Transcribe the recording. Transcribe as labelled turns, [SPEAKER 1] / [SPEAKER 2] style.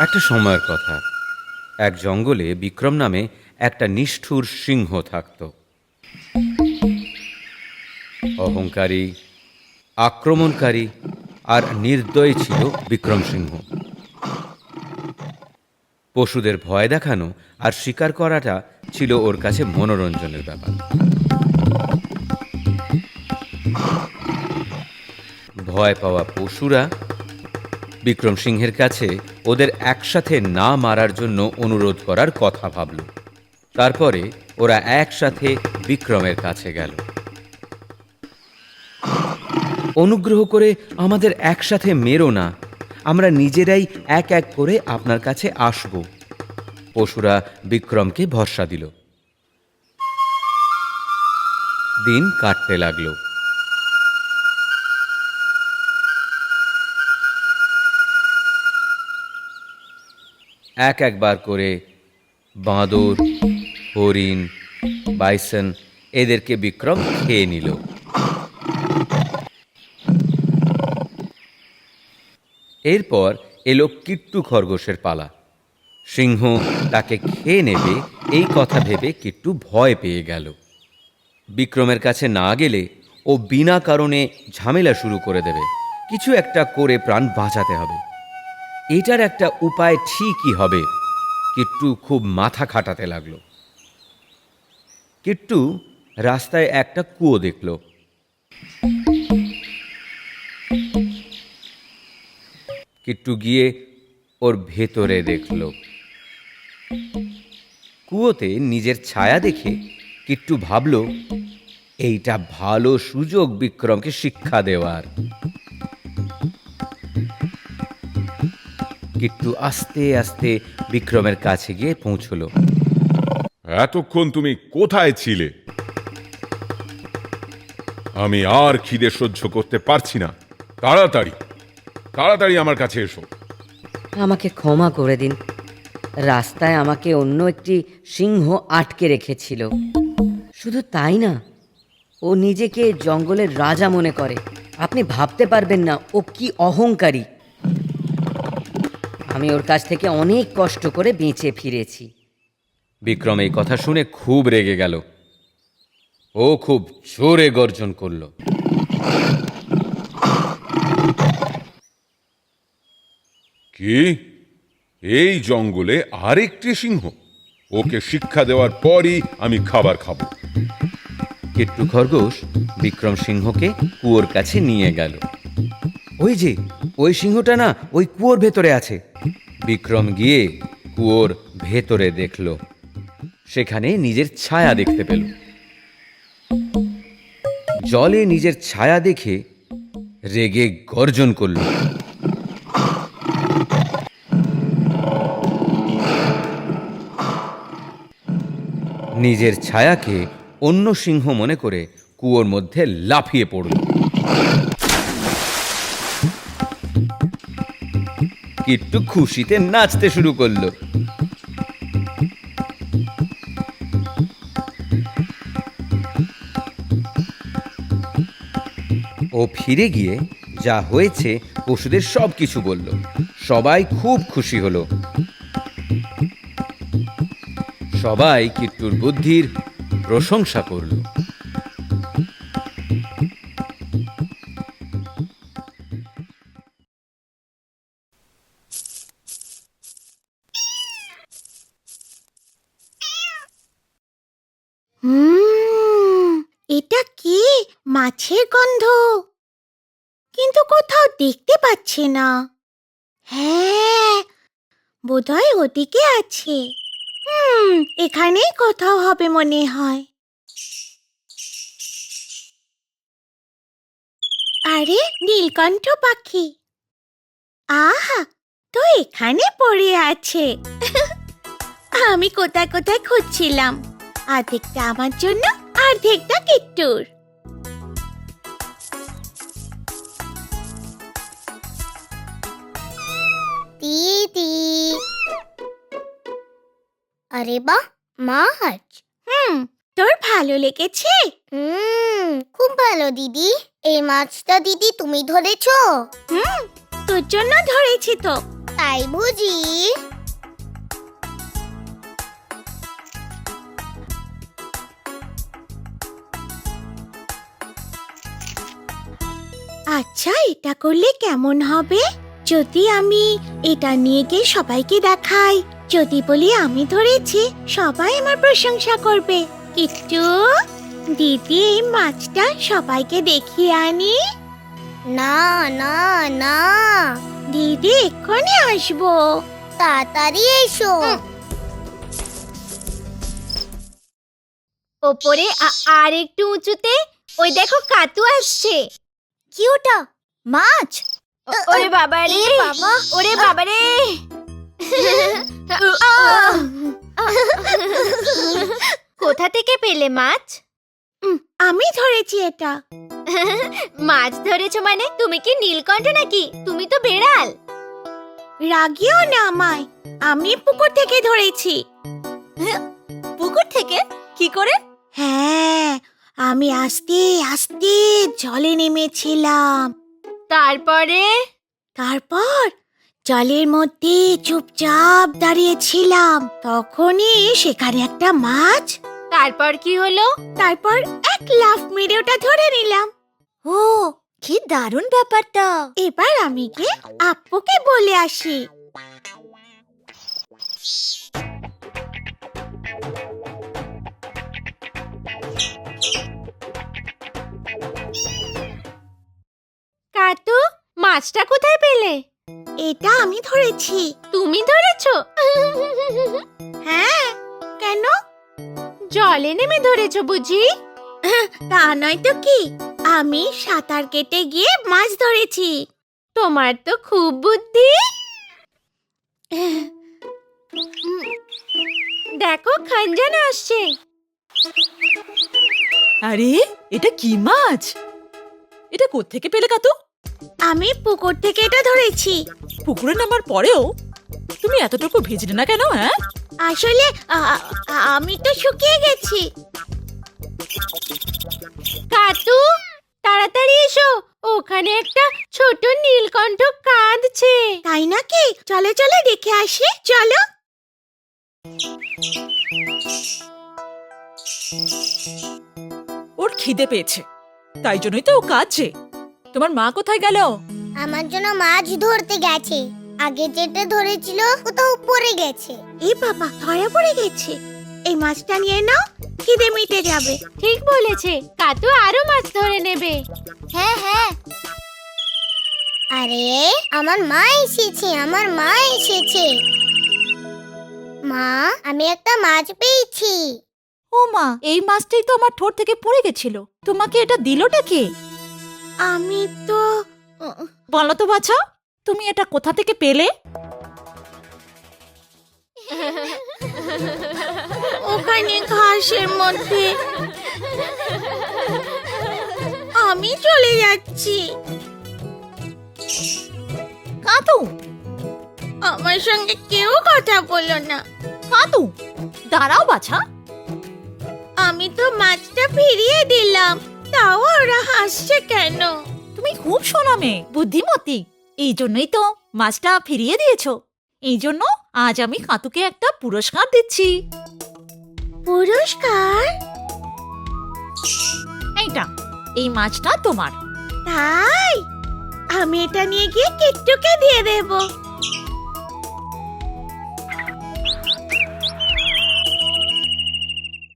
[SPEAKER 1] একটা সময়ের কথা। এক জঙ্গলে বিক্রম নামে একটা নিষ্ঠুর সিংহ থাকত। অহংকারী, আক্রমণকারী আর নির্দয় ছিল বিক্রম সিংহ। পশুদের ভয় দেখানো আর শিকার করাটা ছিল ওর কাছে মনোরঞ্জনের ব্যাপার। ভয় পাওয়া পশুরা বিক্রম সিংহের কাছে ওদের একসাথে না মারার জন্য অনুরোধ করার কথা ভাবল। তারপরে ওরা একসাথে বিক্রমের কাছে গেল। অনুগ্রহ করে আমাদের একসাথে মেরো না। আমরা নিজেরাই এক এক করে আপনার কাছে আসব। পশুরা বিক্রমকে ভরসা দিল। দিন কাটতে লাগল। এক একবার করে বাঁদর, হরিণ, বাইসন এদেরকে বিক্রম খেয়ে নিল। এরপর এলো কিট্টু খরগোশের পালা। সিংহ তাকে খেয়ে নেবে, এই কথা ভেবে কিট্টু ভয় পেয়ে গেল। বিক্রমের কাছে না গেলে ও বিনা কারণে ঝামেলা শুরু করে দেবে। কিছু একটা করে প্রাণ বাঁচাতে হবে। এটার একটা উপায় ঠিকই হবে। কিট্টু খুব মাথা খাটাতে লাগল। কিট্টু রাস্তায় একটা কুয়ো দেখল। কিট্টু গিয়ে ওর ভেতরে দেখল। কুয়োতে নিজের ছায়া দেখে কিট্টু ভাবল, এইটা ভালো সুযোগ বিক্রমকে শিক্ষা দেওয়ার। কিট্টু আস্তে আস্তে বিক্রমের কাছে গিয়ে পৌঁছলো।
[SPEAKER 2] এতক্ষণ তুমি কোথায় ছিলে? আমি আর খিদে সহ্য করতে পারছি না। তাড়াতাড়ি তাড়াতাড়ি আমার কাছে এসো।
[SPEAKER 3] আমাকে ক্ষমা করে দিন। রাস্তায় আমাকে অন্য একটি সিংহ আটকে রেখেছিল। শুধু তাই না ও নিজেকে জঙ্গলের রাজা মনে করে। আপনি ভাবতে পারবেন না ও কি অহংকারী। আমি ওর কাছ থেকে অনেক কষ্ট করে বেঁচে ফিরেছি।
[SPEAKER 1] বিক্রম এই কথা শুনে খুব রেগে গেল। ও খুব জোরে গর্জন করল।
[SPEAKER 2] কি? এই জঙ্গলে আরেকটি সিংহ। ওকে শিক্ষা দেওয়ার পরই আমি খাবার খাব।
[SPEAKER 1] কিট্টু খরগোশ বিক্রম সিংহকে কুয়োর কাছে নিয়ে গেল। ওই যে ওই সিংহটা না ওই কুয়োর ভেতরে আছে। বিক্রম গিয়ে কুয়োর ভেতরে দেখল। সেখানে নিজের ছায়া দেখতে পেল। জলে নিজের ছায়া দেখে রেগে গর্জন করল। নিজের ছায়াকে অন্য সিংহ মনে করে কুয়োর মধ্যে লাফিয়ে পড়ল। কিট্টু খুশিতে নাচতে শুরু করল। ও ফিরে গিয়ে যা হয়েছে, পশুদের সব কিছু বলল। সবাই খুব খুশি হলো। সবাই কিট্টুর বুদ্ধির প্রশংসা করল।
[SPEAKER 4] মাছের গন্ধ। কিন্তু কোথাও দেখতে পাচ্ছি না। হ্যাঁ বোধহয় ওদিকে আছে। হুম, এখানেই কোথাও হবে মনে হয়। আরে, নীলকণ্ঠ পাখি। আহা, তো এখানে পড়ে আছে। আমি কোথায় কোথায় খুঁজছিলাম। অর্ধেকটা আমার জন্য অর্ধেকটা কিট্টুর।
[SPEAKER 5] দিদি আরে বাহ মাছ
[SPEAKER 4] হুম তোর ভালো লেগেছে?
[SPEAKER 5] হুম খুব ভালো দিদি। এই মাছটা দিদি তুমি ধরেছো?
[SPEAKER 4] হুম তোর জন্য ধরেছি তো।
[SPEAKER 5] তাই বুঝি।
[SPEAKER 4] আচ্ছা এটা করলে কেমন হবে? যদি আমি এটা নিয়ে গিয়ে সবাইকে দেখাই যদি বলি আমি ধরেছি সবাই আমার প্রশংসা করবে। কিট্টু দিদি এই মাছটা সবাইকে দেখিয়ে আনি।
[SPEAKER 5] না না না
[SPEAKER 4] দিদি এক্ষুনি আসব।
[SPEAKER 5] তাড়াতাড়ি এসো।
[SPEAKER 6] ওপরে আর একটু উঁচুতে ওই দেখো কাতু আসছে।
[SPEAKER 5] কি ওটা? মাছ?
[SPEAKER 6] ওরে বাবা রে।
[SPEAKER 5] বাবা।
[SPEAKER 6] ওরে বাবা রে। কোথা থেকে পেলে মাছ?
[SPEAKER 4] আমি ধরেছি এটা।
[SPEAKER 6] মাছ ধরেছো মানে? তুমি কি নীলকণ্ঠ নাকি? তুমি তো বেড়াল।
[SPEAKER 4] রাগিও না আমায়। আমি পুকুর থেকে ধরেছি।
[SPEAKER 6] পুকুর থেকে? কি করে?
[SPEAKER 4] হ্যাঁ আমি আস্তে আস্তে জলে নেমেছিলাম।
[SPEAKER 6] তারপরে?
[SPEAKER 4] তারপর জলের মধ্যে চুপচাপ দাঁড়িয়েছিলাম। তখনই সেখানে একটা মাছ।
[SPEAKER 6] তারপর কি হলো?
[SPEAKER 4] তারপর এক লাফ মেরে ওটা ধরে নিলাম।
[SPEAKER 6] ও কি দারুণ ব্যাপারটা।
[SPEAKER 4] এবার আমি গিয়ে আপুকে বলে আসি।
[SPEAKER 6] মাছটা কোথায় পেলে?
[SPEAKER 4] এটা আমি ধরেছি।
[SPEAKER 6] তুমি ধরেছো?
[SPEAKER 4] হ্যাঁ কেন?
[SPEAKER 6] জলে নেমে ধরেছো বুঝি?
[SPEAKER 4] তা নয় তো কি? আমি সাঁতার কেটে গিয়ে মাছ ধরেছি।
[SPEAKER 6] তোমার তো খুব বুদ্ধি। দেখো খানজান আসছে।
[SPEAKER 7] আরে এটা কি মাছ? এটা কোত্থেকে পেলে কাতু?
[SPEAKER 4] আমি পুকুর থেকে এটা ধরেছি।
[SPEAKER 7] পুকুরে নামার পরেও তুমি এতটুকু ভিজলে না কেন হ্যাঁ?
[SPEAKER 4] আসলে আ- আ- আমি তো শুকিয়ে গেছি।
[SPEAKER 6] কাতু তাড়াতাড়ি এসো। ওখানে একটা ছোট নীলকণ্ঠ কাঁদছে।
[SPEAKER 4] তাই নাকি? চলো চলো দেখে আসি। চলো।
[SPEAKER 7] ওর খিদে পেয়েছে। তাই জন্যই তো ও কাঁদছে। তোমার মা কোথায় গেল?
[SPEAKER 5] আমার জন্য মাছ ধরতে গেছে। আগে যেটা ধরেছিল কোথাও পড়ে গেছে।
[SPEAKER 4] এ বাবা ধরা পড়ে গেছে। এই মাছটা নিয়ে নাও খিদে মিটে যাবে।
[SPEAKER 6] ঠিক বলেছে কাতু আরও মাছ ধরে নেবে।
[SPEAKER 5] হ্যাঁ হ্যাঁ। আরে আমার মা এসেছে আমার মা এসেছে। মা আমি একটা মাছ পেয়েছি।
[SPEAKER 7] ও মা এই মাছটাই তো আমার ঠোঁট থেকে পড়ে গেছিল। তোমাকে এটা দিলটা কে?
[SPEAKER 4] আমি তো
[SPEAKER 7] বলো তো বাছা তুমি এটা কোথা থেকে পেলে?
[SPEAKER 4] ওখানে ঘাসের মধ্যে। আমি চলে যাচ্ছি।
[SPEAKER 7] কাতু!
[SPEAKER 4] আমার সঙ্গে কেউ কথা বলো না।
[SPEAKER 7] কাতু দাঁড়াও বাছা।
[SPEAKER 4] আমি তো মাছটা ফিরিয়ে দিলাম। তাও ওরা হাসছে কেন?
[SPEAKER 7] তুমি খুব শোনা মেয়ে বুদ্ধিমতী। এই জন্যই তো মাছটা ফিরিয়ে দিয়েছ। এই জন্য আজ আমি কাতুকে একটা পুরস্কার দিচ্ছি।
[SPEAKER 4] পুরস্কার?
[SPEAKER 7] এইটা এই মাছটা তোমার।
[SPEAKER 4] তাই? আমি এটা নিয়ে গিয়ে কিট্টুকে দিয়ে দেব।